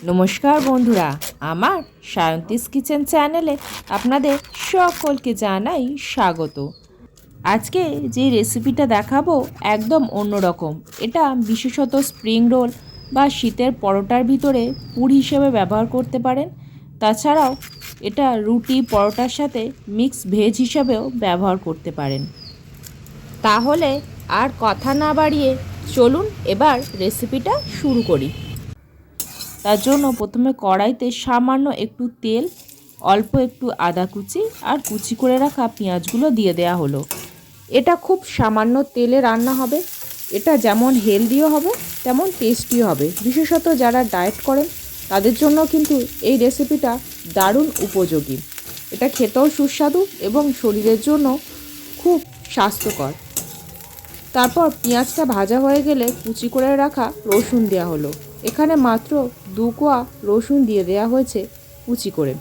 নমস্কার বন্ধুরা, আমার সায়ন্তিস কিচেন চ্যানেলে আপনাদের সকলকে জানাই স্বাগত। আজকে যে রেসিপিটা দেখাবো একদম অন্যরকম। এটা বিশেষত স্প্রিং রোল বা শীতের পরোটার ভিতরে পুর হিসেবে ব্যবহার করতে পারেন। তাছাড়াও এটা রুটি পরোটার সাথে মিক্স ভেজ হিসাবেও ব্যবহার করতে পারেন। তাহলে আর কথা না বাড়িয়ে চলুন এবার রেসিপিটা শুরু করি। তার জন্য প্রথমে কড়াইতে সামান্য একটু তেল, অল্প একটু আদা কুচি আর কুচি করে রাখা পেঁয়াজগুলো দিয়ে দেয়া হলো। এটা খুব সামান্য তেলে রান্না হবে। এটা যেমন হেলদিও হবে, তেমন টেস্টিও হবে। বিশেষত যারা ডায়েট করেন, তাদের জন্য কিন্তু এই রেসিপিটা দারুণ উপযোগী। এটা খেতেও সুস্বাদু এবং শরীরের জন্য খুব স্বাস্থ্যকর। তারপর পেঁয়াজটা ভাজা হয়ে গেলে কুচি করে রাখা রসুন দেওয়া হলো। এখানে মাত্র দু কোয়া রসুন দিয়ে দেওয়া হয়েছে কুচি করে।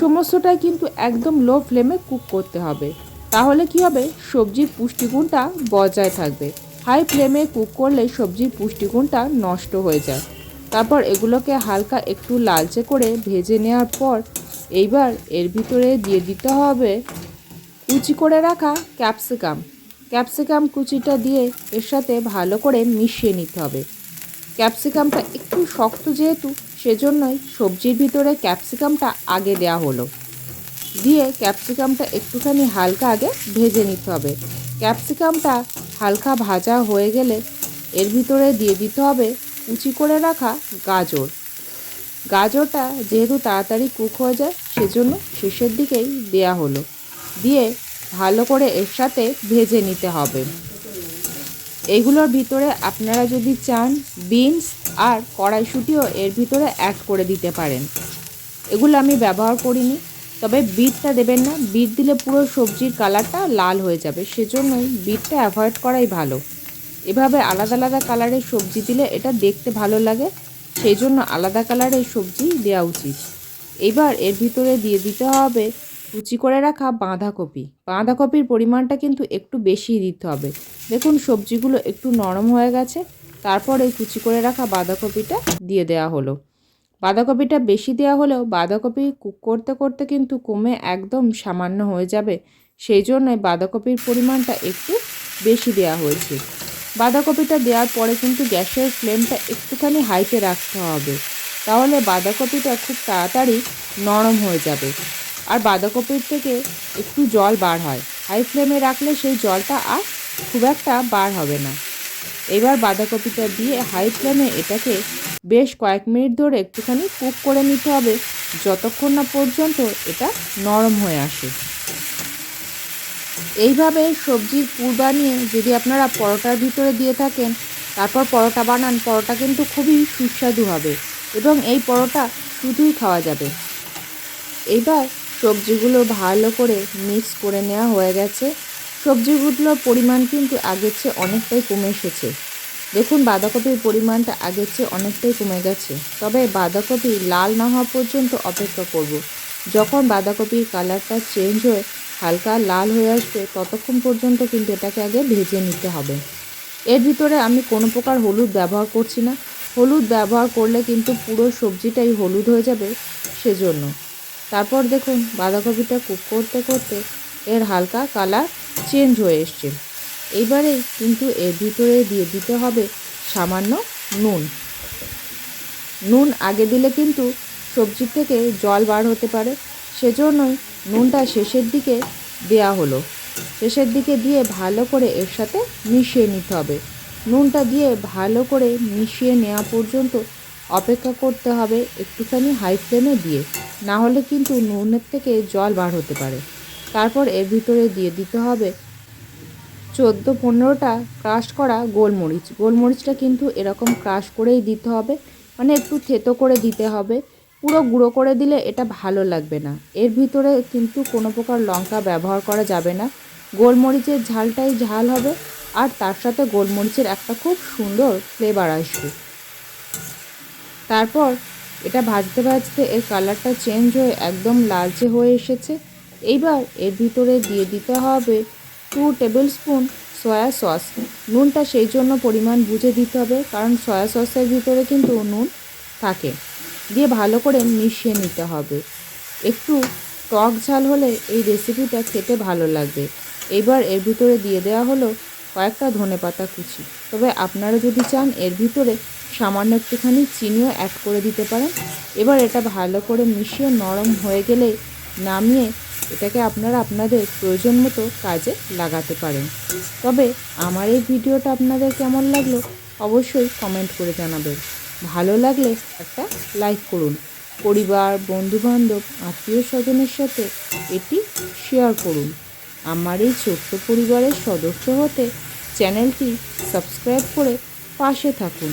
সমস্তটাই কিন্তু একদম লো ফ্লেমে কুক করতে হবে। তাহলে কি হবে? সবজির পুষ্টিগুণটা বজায় থাকবে। হাই ফ্লেমে কুক করলে সবজির পুষ্টিগুণটা নষ্ট হয়ে যায়। তারপর এগুলোকে হালকা একটু লালচে করে ভেজে নেওয়ার পর এইবার এর ভিতরে দিয়ে দিতে হবে কুচি করে রাখা ক্যাপসিকাম। ক্যাপসিকাম কুচিটা দিয়ে এর সাথে ভালো করে মিশিয়ে নিতে হবে। ক্যাপসিকামটা একটু শক্ত যেহেতু, সেজন্যই সবজির ভিতরে ক্যাপসিকামটা আগে দেওয়া হলো। দিয়ে ক্যাপসিকামটা একটুখানি হালকা আগে ভেজে নিতে হবে। ক্যাপসিকামটা হালকা ভাজা হয়ে গেলে এর ভিতরে দিয়ে দিতে হবে কুচি করে রাখা গাজর। গাজরটা যেহেতু তাড়াতাড়ি কুক হয়ে যায়, সেজন্য শেষের দিকেই দেয়া হলো। দিয়ে ভালো করে এর সাথে ভেজে নিতে হবে। এগুলোর ভিতরে আপনারা যদি চান বিনস আর কড়াইশুটিও এর ভিতরে অ্যাড করে দিতে পারেন। এগুলো আমি ব্যবহার করিনি, তবে বিটটা দেবেন না। বিট দিলে পুরো সবজির কালারটা লাল হয়ে যাবে, সেজন্যই বিটটা অ্যাভয়েড করাই ভালো। এভাবে আলাদা আলাদা কালারের সবজি দিলে এটা দেখতে ভালো লাগে সেই জন্য আলাদা কালারের সবজি দেওয়া উচিত। এবার এর ভিতরে দিয়ে দিতে হবে কুচি করে রাখা বাঁধাকপি। বাঁধাকপির পরিমাণটা কিন্তু একটু বেশি দিতে হবে। দেখুন, সবজিগুলো একটু নরম হয়ে গেছে। তারপর এই কুচি করে রাখা বাঁধাকপিটা দিয়ে দেওয়া হলো। বাঁধাকপিটা বেশি দেওয়া হলেও বাঁধাকপি কুক করতে করতে কিন্তু কমে একদম সামান্য হয়ে যাবে। সেই জন্যই বাঁধাকপির পরিমাণটা একটু বেশি দেওয়া হয়েছে। বাঁধাকপিটা দেওয়ার পরে কিন্তু গ্যাসের ফ্লেমটা একটুখানি হাইতে রাখতে হবে। তাহলে বাঁধাকপিটা খুব তাড়াতাড়ি নরম হয়ে যাবে। আর বাঁধাকপির থেকে একটু জল বার হয়। হাই ফ্লেমে রাখলে সেই জলটা আর খুব একটা বার হবে না। এবার বাঁধাকপিটা দিয়ে হাই ফ্লেমে এটাকে বেশ কয়েক মিনিট ধরে একটুখানি কুক করে নিতে হবে। যতক্ষণ না পর্যন্ত এটা নরম হয়ে আসে। এইভাবে সবজির পুর বানিয়ে যদি আপনারা পরোটার ভিতরে দিয়ে থাকেন, তারপর পরোটা বানান, পরোটা কিন্তু খুবই সুস্বাদু হবে এবং এই পরোটা শুধুই খাওয়া যাবে। এবার সবজিগুলো ভালো করে মিক্স করে নেওয়া হয়ে গেছে। সবজিগুলোর পরিমাণ কিন্তু আগের চেয়ে অনেকটাই কমে এসেছে। দেখুন, বাঁধাকপির পরিমাণটা আগের চেয়ে অনেকটাই কমে গেছে। তবে বাঁধাকপি লাল না হওয়া পর্যন্ত অপেক্ষা করব। যখন বাঁধাকপির কালারটা চেঞ্জ হয়ে হালকা লাল হয়ে আসবে, ততক্ষণ পর্যন্ত কিন্তু এটাকে আগে ভেজে নিতে হবে। এর ভিতরে আমি কোনো প্রকার হলুদ ব্যবহার করছি না। হলুদ ব্যবহার করলে কিন্তু পুরো সবজিটাই হলুদ হয়ে যাবে সেজন্য। তারপর দেখুন বাঁধাকপিটা কুক করতে করতে এর হালকা কালার চেঞ্জ হয়ে এসছে। এইবারে কিন্তু এর ভিতরে দিয়ে দিতে হবে সামান্য নুন। নুন আগে দিলে কিন্তু সবজি থেকে জল বার হতে পারে। সেজন্যই নুনটা শেষের দিকে দেয়া হলো। শেষের দিকে দিয়ে ভালো করে এর সাথে মিশিয়ে নিতে হবে। নুনটা দিয়ে ভালো করে মিশিয়ে নেওয়া পর্যন্ত অপেক্ষা করতে হবে একটুখানি হাই ফ্লেমে দিয়ে। না হলে কিন্তু নুনের থেকে জল বার হতে পারে। তারপর এর ভিতরে দিয়ে দিতে হবে চোদ্দ পনেরোটা ক্রাশ করা গোলমরিচ। গোলমরিচটা কিন্তু এরকম ক্রাশ করেই দিতে হবে। মানে একটু থেতো করে দিতে হবে। পুরো গুঁড়ো করে দিলে এটা ভালো লাগবে না। এর ভিতরে কিন্তু কোনো প্রকার লঙ্কা ব্যবহার করা যাবে না। গোলমরিচের ঝালটাই ঝাল হবে। আর তার সাথে গোলমরিচের একটা খুব সুন্দর ফ্লেভার আসবে। তারপর এটা ভাজতে ভাজতে এর কালারটা চেঞ্জ হয়ে একদম লালচে হয়ে এসেছে। এইবার এর ভিতরে দিয়ে দিতে হবে two tablespoon soya sauce নুনটা সেই জন্য পরিমাণ বুঝে দিতে হবে, কারণ সয়া সসের ভিতরে কিন্তু নুন থাকে। দিয়ে ভালো করে মিশিয়ে নিতে হবে। একটু টক ঝাল হলে এই রেসিপিটা খেতে ভালো লাগবে। এবার এর ভিতরে দিয়ে দেওয়া হলো কয়েকটা ধনেপাতা কুচি। তবে আপনারা যদি চান এর ভিতরে সামান্য একটুখানি চিনিও অ্যাড করে দিতে পারেন। এবার এটা ভালো করে মিশিয়ে নরম হয়ে গেলে নামিয়ে এটাকে আপনারা আপনাদের প্রয়োজন মতো কাজে লাগাতে পারেন। তবে আমার এই ভিডিওটা আপনাদের কেমন লাগল অবশ্যই কমেন্ট করে জানাবেন। ভালো লাগলে একটা লাইক করুন। পরিবার, বন্ধুবান্ধব আত্মীয় স্বজনের সাথে এটি শেয়ার করুন। আমার এই ছোট্ট পরিবারের সদস্য হতে চ্যানেলটি সাবস্ক্রাইব করে পাশে থাকুন।